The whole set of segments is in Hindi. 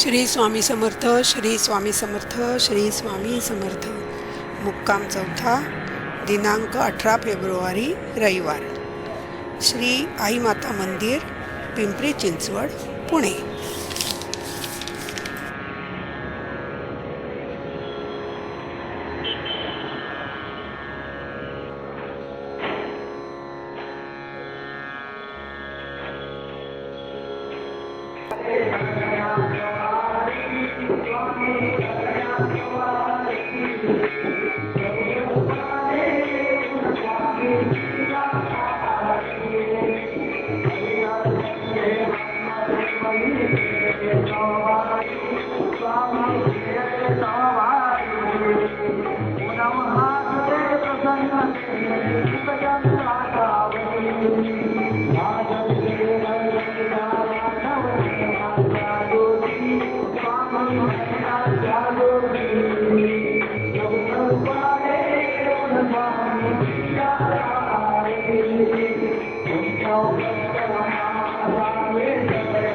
श्री स्वामी समर्थ श्री स्वामी समर्थ श्री स्वामी समर्थ. मुक्काम चौथा दिनांक अठरा फेब्रुवारी रविवार. श्री आई माता मंदिर पिंपरी चिंचवड पुणे.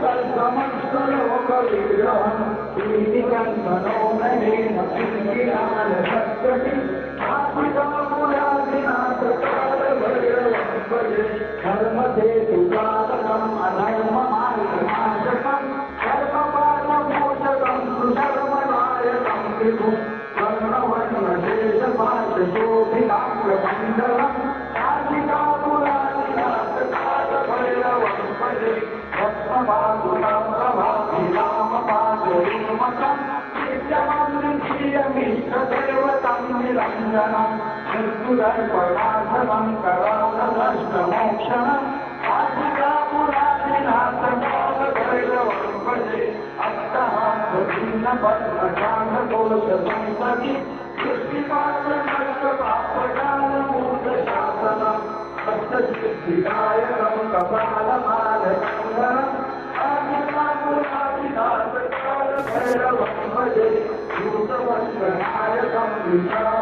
पर समस्त होकर विग्रहण प्रीतिकन मनोमय नक्षिराल सत्य आपका पुराधिनाथ काल भैरव धर्म दे तुकारणम अधर्म मार्गनाशकम धर्म पाल मोचकम सुधर्म नायकम त्रिभु स्वर्ण वर्ण देश पाश शोभिताग्र मंडलम रञ्जनम् मृत्युदर्पणाधनं करोदष्टमोक्षणम् अधिका पुराधिनाथमोदभैरवम्बजे अन्तः प्रभिन्नबद्धकान्धदोषसम्पति कृष्टिपात्रकष्टपात्रकालमूर्धशासनम् सप्तसिद्धिदायकं कपालमालचन्दनम् अधिका पुराधिनाथकालभैरवम्बजे भूतवन्द्रनायकं विचार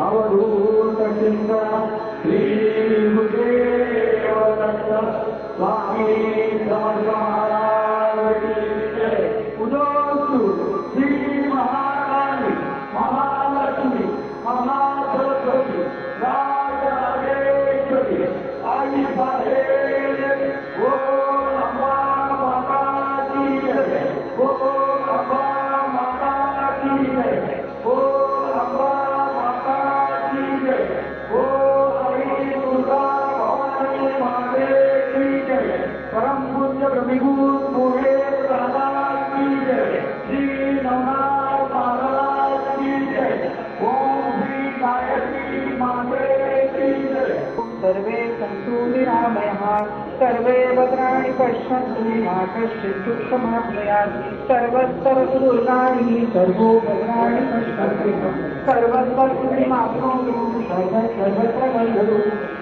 अवधूत चिंतन श्री गुरुदेव दत्त स्वामी समर्थ महाराज की सर्वे सन्तु निरामयः सर्वे भद्राणि पश्यन्तु मा कश्चित् दुःखमाप्नुयात् सर्वस्तरतु दुर्गाणि सर्वो भद्राणि पश्यन्तु सर्वस्तरतु सर्वत्र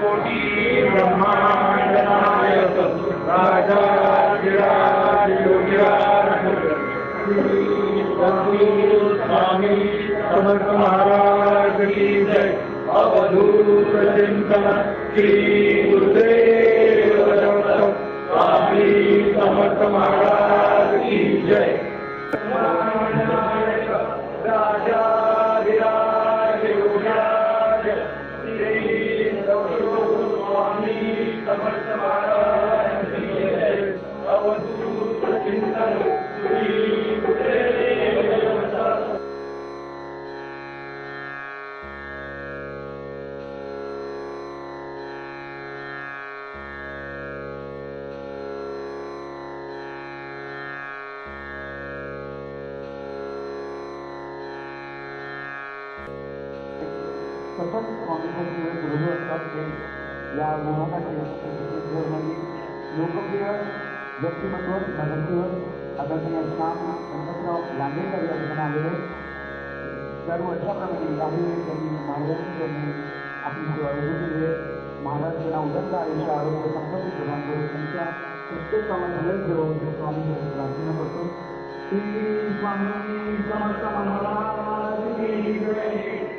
ब्रह्मांड नायक स्वामी समर्थ महाराज की जय अवधूत चिंतन श्री गुरुदेव स्वामी समर्थ महाराज जय सतत स्वामींचे गुरु असतात ते या विभागाचे म्हणजे लोकप्रिय, व्यक्तिमत्व भगवंतीवर आदरणीय श्याम गणपतराव लांडेकर या ठिकाणी आलेले दर वर्षाप्रमाणे याही त्यांनी मार्गदर्शन करणे आपली सेवा केली आहे आयुष्य आरोग्य संपत्ती प्रदान करून त्यांच्या प्रत्येक कामात हलत ठेवून स्वामी प्रार्थना करतो श्री स्वामी समर्थ महाराज की